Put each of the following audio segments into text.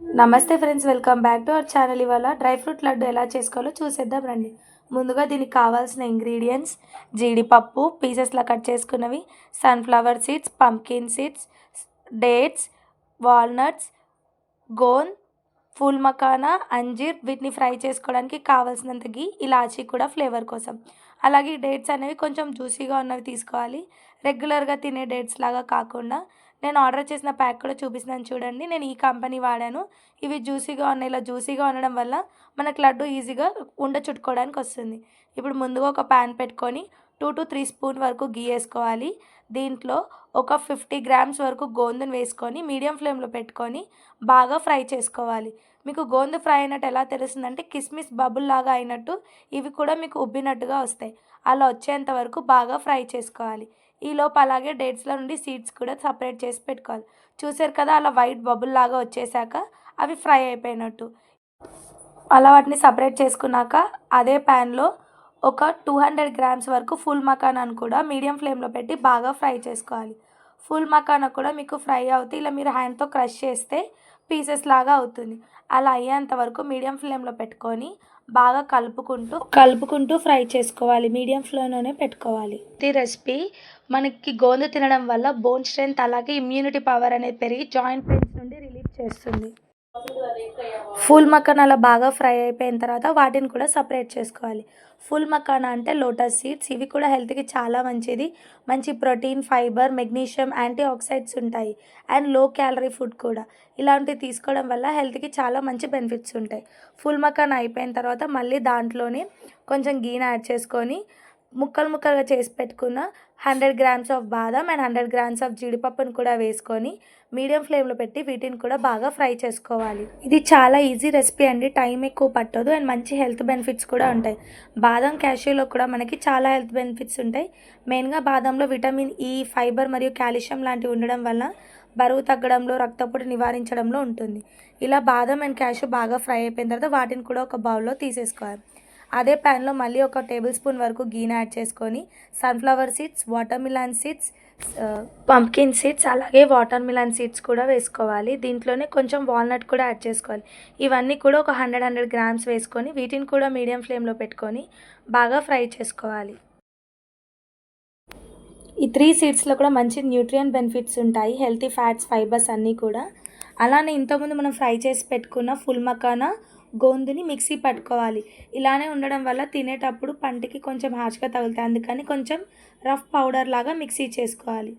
నమస్తే friends welcome back to our channel. ఇవాళ dry fruit laddu ఎలా చేసుకోవాలో చూసేద్దాం రండి. ముందుగా దీనికి కావాల్సిన ఇంగ్రీడియంట్స్ జీడిపప్పు పీసెస్లా cut చేసుకున్నవి sunflower seeds pumpkin seeds dates walnuts gonna ఫుల్ మకానా అంజీర్ వీటిని ఫ్రై చేసుకోవడానికి కావాల్సినంత గీ ఇలాచీ కూడా ఫ్లేవర్ కోసం. అలాగే డేట్స్ అనేవి కొంచెం జ్యూసీగా ఉన్నవి తీసుకోవాలి. రెగ్యులర్గా తినే డేట్స్ లాగా కాకుండా నేను ఆర్డర్ చేసిన ప్యాక్ కూడా చూపిస్తున్నాను చూడండి. నేను ఈ కంపెనీ వాడాను. ఇవి జ్యూసీగా ఉన్నాయి. ఇలా జ్యూసీగా ఉండడం వల్ల మనకు లడ్డు ఈజీగా ఉండ చుట్టుకోవడానికి వస్తుంది. ఇప్పుడు ముందుగా ఒక ప్యాన్ పెట్టుకొని టూ టు త్రీ స్పూన్ వరకు గీ వేసుకోవాలి. దీంట్లో ఒక ఫిఫ్టీ గ్రామ్స్ వరకు గోందును వేసుకొని మీడియం ఫ్లేమ్లో పెట్టుకొని బాగా ఫ్రై చేసుకోవాలి. మీకు గోందు ఫ్రై అయినట్టు ఎలా తెలుస్తుందంటే కిస్మిస్ బబుల్ లాగా అయినట్టు ఇవి కూడా మీకు ఉబ్బినట్టుగా వస్తాయి. అలా వచ్చేంత వరకు బాగా ఫ్రై చేసుకోవాలి. ఈలోపు అలాగే డేట్స్లో నుండి సీడ్స్ కూడా సపరేట్ చేసి పెట్టుకోవాలి. చూసారు కదా అలా వైట్ బబుల్ లాగా వచ్చేసాక అవి ఫ్రై అయిపోయినట్టు. అలా వాటిని సపరేట్ చేసుకున్నాక అదే ప్యాన్లో ఒక టూ హండ్రెడ్ గ్రామ్స్ వరకు ఫుల్ మకానాన్ని కూడా మీడియం ఫ్లేమ్లో పెట్టి బాగా ఫ్రై చేసుకోవాలి. ఫుల్ మకానా కూడా మీకు ఫ్రై అవుతాయి ఇలా మీరు హ్యాండ్తో క్రష్ చేస్తే పీసెస్ లాగా అవుతుంది. అలా అయ్యేంత వరకు మీడియం ఫ్లేమ్లో పెట్టుకొని బాగా కలుపుకుంటూ కలుపుకుంటూ ఫ్రై చేసుకోవాలి. మీడియం ఫ్లేమ్లోనే పెట్టుకోవాలి. ఈ రెసిపీ మనకి గోందు తినడం వల్ల బోన్ స్ట్రెంత్ అలాగే ఇమ్యూనిటీ పవర్ అనేది పెరిగి జాయింట్ పెయిన్స్ నుండి రిలీఫ్ చేస్తుంది. ఫుల్ మకానా అలా బాగా ఫ్రై అయిపోయిన తర్వాత వాటిని కూడా సపరేట్ చేసుకోవాలి. ఫుల్ మకానా అంటే లోటస్ సీడ్స్ ఇవి కూడా హెల్త్కి చాలా మంచిది. మంచి protein fibre magnesium anti oxides ఉంటాయి. అండ్లో క్యాలరీ ఫుడ్ కూడా. ఇలాంటివి తీసుకోవడం వల్ల హెల్త్కి చాలా మంచి బెనిఫిట్స్ ఉంటాయి. ఫుల్ మకానా అయిపోయిన తర్వాత మళ్ళీ దాంట్లోనే కొంచెం గీని యాడ్ చేసుకొని ముక్కలు ముక్కలుగా చేసి పెట్టుకున్న హండ్రెడ్ గ్రామ్స్ ఆఫ్ బాదం అండ్ హండ్రెడ్ గ్రామ్స్ ఆఫ్ జీడిపప్పును కూడా వేసుకొని మీడియం ఫ్లేమ్లో పెట్టి వీటిని కూడా బాగా ఫ్రై చేసుకోవాలి. ఇది చాలా ఈజీ రెసిపీ అండి. టైం ఎక్కువ పట్టదు అండ్ మంచి హెల్త్ బెనిఫిట్స్ కూడా ఉంటాయి. బాదం క్యాష్యూలో కూడా మనకి చాలా హెల్త్ బెనిఫిట్స్ ఉంటాయి. మెయిన్గా బాదంలో విటమిన్ ఈ ఫైబర్ మరియు కాల్షియం లాంటివి ఉండడం వల్ల బరువు తగ్గడంలో రక్తపోటు నివారించడంలో ఉంటుంది. ఇలా బాదం అండ్ క్యాష్యూ బాగా ఫ్రై అయిపోయిన తర్వాత వాటిని కూడా ఒక బౌల్లో తీసేసుకోవాలి. అదే ప్యాన్లో మళ్ళీ ఒక టేబుల్ స్పూన్ వరకు గీని యాడ్ చేసుకొని sunflower seeds watermelon seeds pumpkin seeds అలాగే వాటర్ మిలాన్ సీడ్స్ కూడా వేసుకోవాలి. దీంట్లోనే కొంచెం వాల్నట్ కూడా యాడ్ చేసుకోవాలి. ఇవన్నీ కూడా ఒక హండ్రెడ్ హండ్రెడ్ గ్రామ్స్ వేసుకొని వీటిని కూడా మీడియం ఫ్లేమ్లో పెట్టుకొని బాగా ఫ్రై చేసుకోవాలి. ఈ త్రీ సీడ్స్లో కూడా మంచి న్యూట్రియన్ బెనిఫిట్స్ ఉంటాయి. హెల్తీ ఫ్యాట్స్ ఫైబర్స్ అన్నీ కూడా. అలానే ఇంతకుముందు మనం ఫ్రై చేసి పెట్టుకున్న ఫుల్ మకానా గోందుని మిక్సీ పట్టుకోవాలి. ఇలానే ఉండడం వల్ల తినేటప్పుడు పంటికి కొంచెం హార్ష్గా తగులుతాయి. అందుకని కొంచెం రఫ్ పౌడర్ లాగా మిక్సీ చేసుకోవాలి.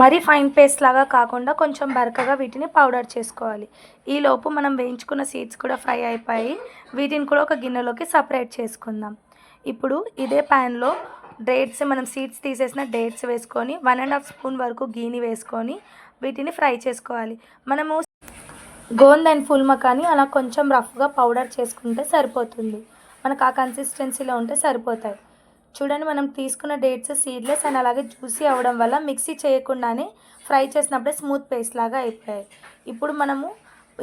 మరీ ఫైన్ పేస్ట్ లాగా కాకుండా కొంచెం బరకగా వీటిని పౌడర్ చేసుకోవాలి. ఈలోపు మనం వేయించుకున్న సీడ్స్ కూడా ఫ్రై అయిపోయి వీటిని కూడా ఒక గిన్నెలోకి సపరేట్ చేసుకుందాం. ఇప్పుడు ఇదే ప్యాన్లో డేట్స్ మనం సీడ్స్ తీసేసిన డేట్స్ వేసుకొని వన్ అండ్ హాఫ్ స్పూన్ వరకు గీని వేసుకొని వీటిని ఫ్రై చేసుకోవాలి. మనము గోంద్ అండ్ ఫుల్ మకాని అలా కొంచెం రఫ్గా పౌడర్ చేసుకుంటే సరిపోతుంది. మనకు ఆ కన్సిస్టెన్సీలో ఉంటే సరిపోతాయి. చూడండి మనం తీసుకున్న డేట్స్ సీడ్లెస్ అండ్ అలాగే జ్యూసీ అవ్వడం వల్ల మిక్సీ చేయకుండానే ఫ్రై చేసినప్పుడే స్మూత్ పేస్ట్ లాగా అయిపోయాయి. ఇప్పుడు మనము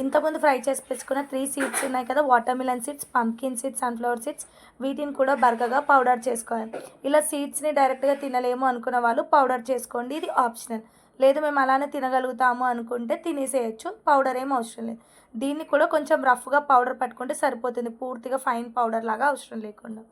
ఇంతకుముందు ఫ్రై చేసి పెంచుకున్న త్రీ సీడ్స్ ఉన్నాయి కదా watermelon seeds pumpkin seeds sunflower seeds వీటిని కూడా బరకగా పౌడర్ చేసుకోవాలి. ఇలా సీడ్స్ని డైరెక్ట్గా తినలేము అనుకున్న వాళ్ళు పౌడర్ చేసుకోండి ఇది ఆప్షనల్. లేదు మేము అలానే తినగలుగుతాము అనుకుంటే తినేసేయచ్చు. పౌడర్ ఏం అవసరం లేదు. దీన్ని కూడా కొంచెం రఫ్గా పౌడర్ పట్టుకుంటే సరిపోతుంది. పూర్తిగా ఫైన్ పౌడర్ లాగా అవసరం లేకుండా.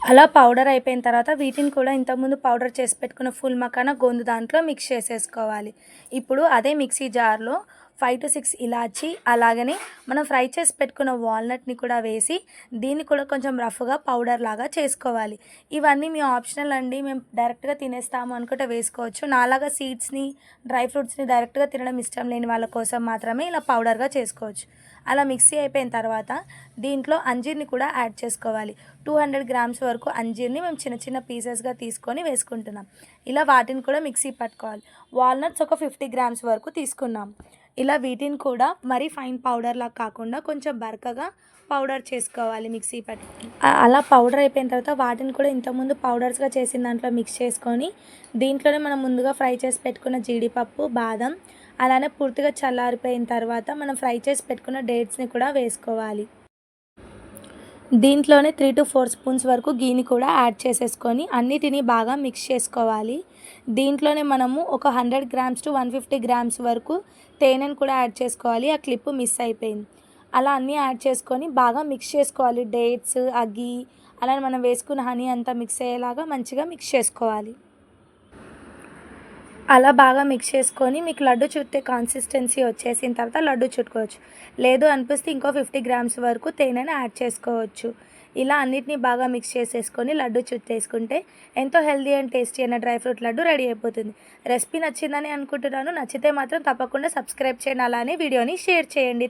అలా పౌడర్ అయిపోయిన తర్వాత వీటిని కూడా ఇంతకుముందు పౌడర్ చేసి పెట్టుకున్న ఫుల్ మకాన గొంతు దాంట్లో మిక్స్ చేసేసుకోవాలి. ఇప్పుడు అదే మిక్సీ జార్లో ఫైవ్ టు సిక్స్ ఇలాచి అలాగనే మనం ఫ్రై చేసి పెట్టుకున్న వాల్నట్ని కూడా వేసి దీన్ని కూడా కొంచెం రఫ్గా పౌడర్ లాగా చేసుకోవాలి. ఇవన్నీ మీ ఆప్షనల్ అండి. మేము డైరెక్ట్గా తినేస్తాము అనుకుంటే వేసుకోవచ్చు. నాలాగా సీడ్స్ని డ్రై ఫ్రూట్స్ని డైరెక్ట్గా తినడం ఇష్టం లేని వాళ్ళ కోసం మాత్రమే ఇలా పౌడర్గా చేసుకోవచ్చు. అలా మిక్సీ అయిపోయిన తర్వాత దీంట్లో అంజీర్ని కూడా యాడ్ చేసుకోవాలి. టూ హండ్రెడ్ గ్రామ్స్ వరకు అంజీర్ని మేము చిన్న చిన్న పీసెస్గా తీసుకొని వేసుకుంటున్నాం. ఇలా వాటిని కూడా మిక్సీ పట్టుకోవాలి. వాల్నట్స్ ఒక ఫిఫ్టీ గ్రామ్స్ వరకు తీసుకున్నాం. ఇలా వీటిని కూడా మరీ ఫైన్ పౌడర్లా కాకుండా కొంచెం బరకగా పౌడర్ చేసుకోవాలి మిక్సీ పట్టి అలా పౌడర్ అయిపోయిన తర్వాత వాటిని కూడా ఇంతకుముందు పౌడర్స్గా చేసిన దాంట్లో మిక్స్ చేసుకొని దీంట్లోనే మనం ముందుగా ఫ్రై చేసి పెట్టుకున్న జీడిపప్పు బాదం అలానే పూర్తిగా చల్లారిపోయిన తర్వాత మనం ఫ్రై చేసి పెట్టుకున్న డేట్స్ని కూడా వేసుకోవాలి. దీంట్లోనే త్రీ టు ఫోర్ స్పూన్స్ వరకు గీని కూడా యాడ్ చేసేసుకొని అన్నిటినీ బాగా మిక్స్ చేసుకోవాలి. దీంట్లోనే మనము ఒక hundred grams to one fifty grams వరకు తేనెను కూడా యాడ్ చేసుకోవాలి. ఆ క్లిప్ మిస్ అయిపోయింది. అలా అన్నీ యాడ్ చేసుకొని బాగా మిక్స్ చేసుకోవాలి. డేట్స్ అగ్గి అలానే మనం వేసుకున్న హనీ అంతా మిక్స్ అయ్యేలాగా మంచిగా మిక్స్ చేసుకోవాలి. అలా బాగా మిక్స్ చేసుకొని మీకు లడ్డు చుట్టే కన్సిస్టెన్సీ వచ్చేసిన తర్వాత లడ్డు చుట్టుకోవచ్చు. లేదు అనిపిస్తే ఇంకో ఫిఫ్టీ గ్రామ్స్ వరకు తేనెని యాడ్ చేసుకోవచ్చు. ఇలా అన్నిటినీ బాగా మిక్స్ చేసేసుకొని లడ్డు చుట్టేసుకుంటే ఎంతో హెల్దీ అండ్ టేస్టీ అయిన డ్రై ఫ్రూట్ లడ్డు రెడీ అయిపోతుంది. రెసిపీ నచ్చిందని అనుకుంటున్నాను. నచ్చితే మాత్రం తప్పకుండా సబ్స్క్రైబ్ చేయండి. అలానే వీడియోని షేర్ చేయండి.